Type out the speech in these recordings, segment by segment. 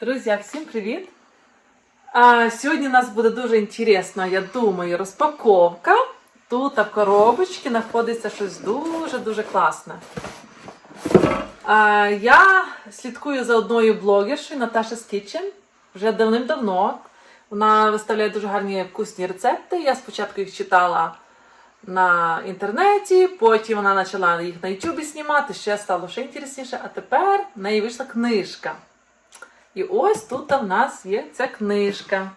Друзі, всім привіт! А, сьогодні у нас буде дуже інтересна, я думаю, розпаковка. Тут в коробочці знаходиться щось дуже-дуже класне. А, я слідкую за одною блогершою Наташа Kitchen вже давним-давно. Вона виставляє дуже гарні вкусні рецепти. Я спочатку їх читала на інтернеті, потім вона почала їх на Ютубі знімати, ще стало ще інтересніше, а тепер в неї вийшла книжка. І ось тут в нас є ця книжка.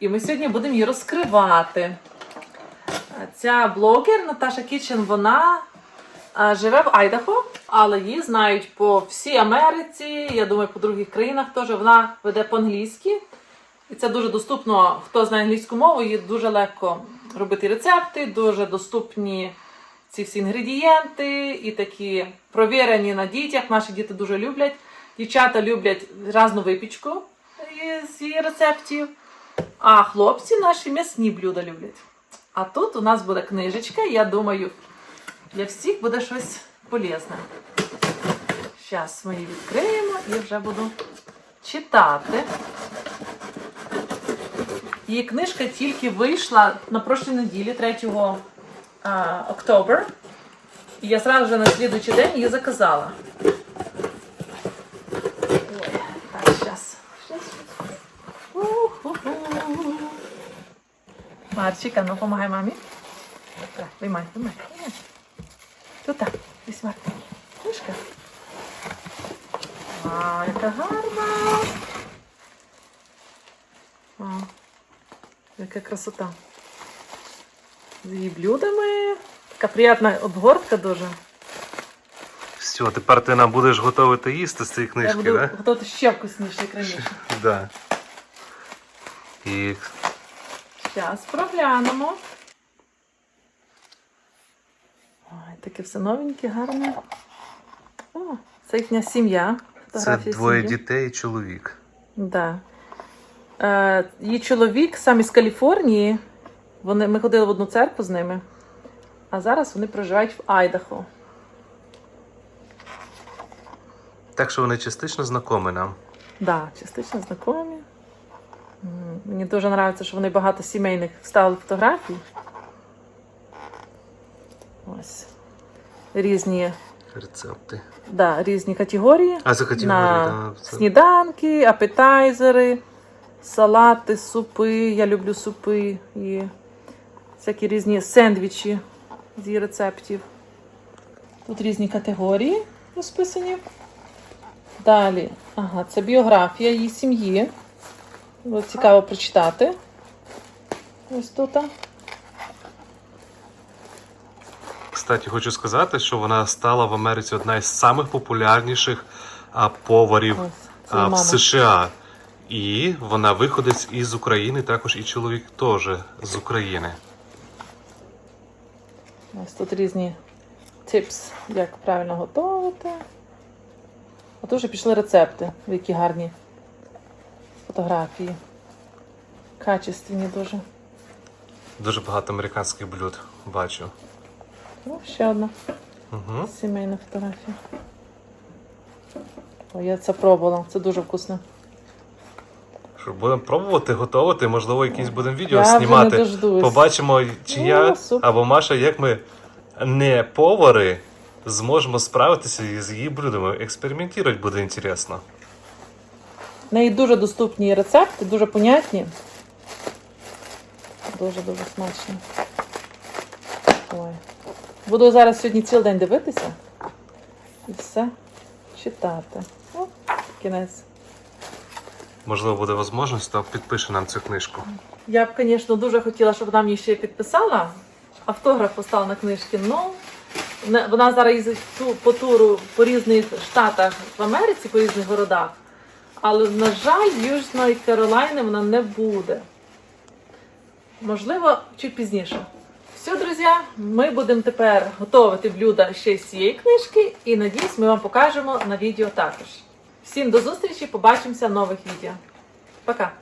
І ми сьогодні будемо її розкривати. Ця блогер Наташа Кітчен, вона живе в Айдахо, але її знають по всій Америці, я думаю, по других країнах теж. Вона веде по-англійськи. І це дуже доступно, хто знає англійську мову, їй дуже легко робити рецепти, дуже доступні ці всі інгредієнти і такі провірені на дітях. Наші діти дуже люблять. Дівчата люблять різну випічку з її рецептів, а хлопці наші м'ясні блюда люблять. А тут у нас буде книжечка, я думаю, для всіх буде щось полезне. Зараз ми її відкриємо і вже буду читати. Її книжка тільки вийшла на прошлій неділі, 3 а, октября. І я зразу вже на слідуючий день її заказала. Ой, так, сейчас. Марчик, а ну помагай мамі. Так, виймай, виймай. Тут так, десь Марк. Книжка. А, яка гарна. А, яка красота. З її блюдами. Така приємна обгортка дуже. Все, тепер ти нам будеш готувати їсти з цієї Я буду да? готувати ще вкусніше, як раніше. Да. І Зараз проглянемо. Ой, таке все новеньке, гарне. О, це їхня сім'я. це двоє сім'ї. дітей і чоловік. Да. Е, її чоловік сам із Каліфорнії. Вони, ми ходили в одну церкву з ними. А зараз вони проживають в Айдахо. Так що вони частично знайомі нам. Да, частично знайомі. Мені дуже подобається, що вони багато сімейних вставили фотографій. Ось. Різні, Рецепти. да, різні категорії. А за категорії, на да, це- сніданки, апетайзери, салати, супи. Я люблю супи і всякі різні сендвічі з її рецептів. Тут різні категорії розписані. Далі, ага, це біографія її сім'ї. От цікаво прочитати. Ось тут. Кстати, хочу сказати, що вона стала в Америці одна із самих популярніших а, поварів Ось, це а, мама. в США. І вона виходить із України, також і чоловік теж з України. Ось тут різні типс, як правильно готувати. А тут вже пішли рецепти, які гарні фотографії. Качественні дуже. Дуже багато американських блюд бачу. Ну, ще одна Угу. сімейна фотографія. О, я це пробувала, це дуже вкусно. Що будемо пробувати готувати, можливо, якісь будемо відео Я вже не знімати. Побачимо, чи О, я супер. або Маша, як ми не повари зможемо справитися з її блюдами. Експериментувати буде інтересно. В неї дуже доступні рецепти, дуже понятні. Дуже-дуже смачні. Ой. Буду зараз сьогодні цілий день дивитися і все читати. О, кінець. Можливо, буде можливість, то підпише нам цю книжку. Я б, звісно, дуже хотіла, щоб вона мені ще підписала, автограф поставила на книжці. Ну, вона зараз їздить по туру по різних штатах в Америці, по різних городах. Але, на жаль, Южної Каролайни вона не буде. Можливо, чуть пізніше. Все, друзі, ми будемо тепер готувати блюда ще з цієї книжки, і надіюсь, ми вам покажемо на відео також. Всім до зустрічі, побачимося в нових відео. Пока!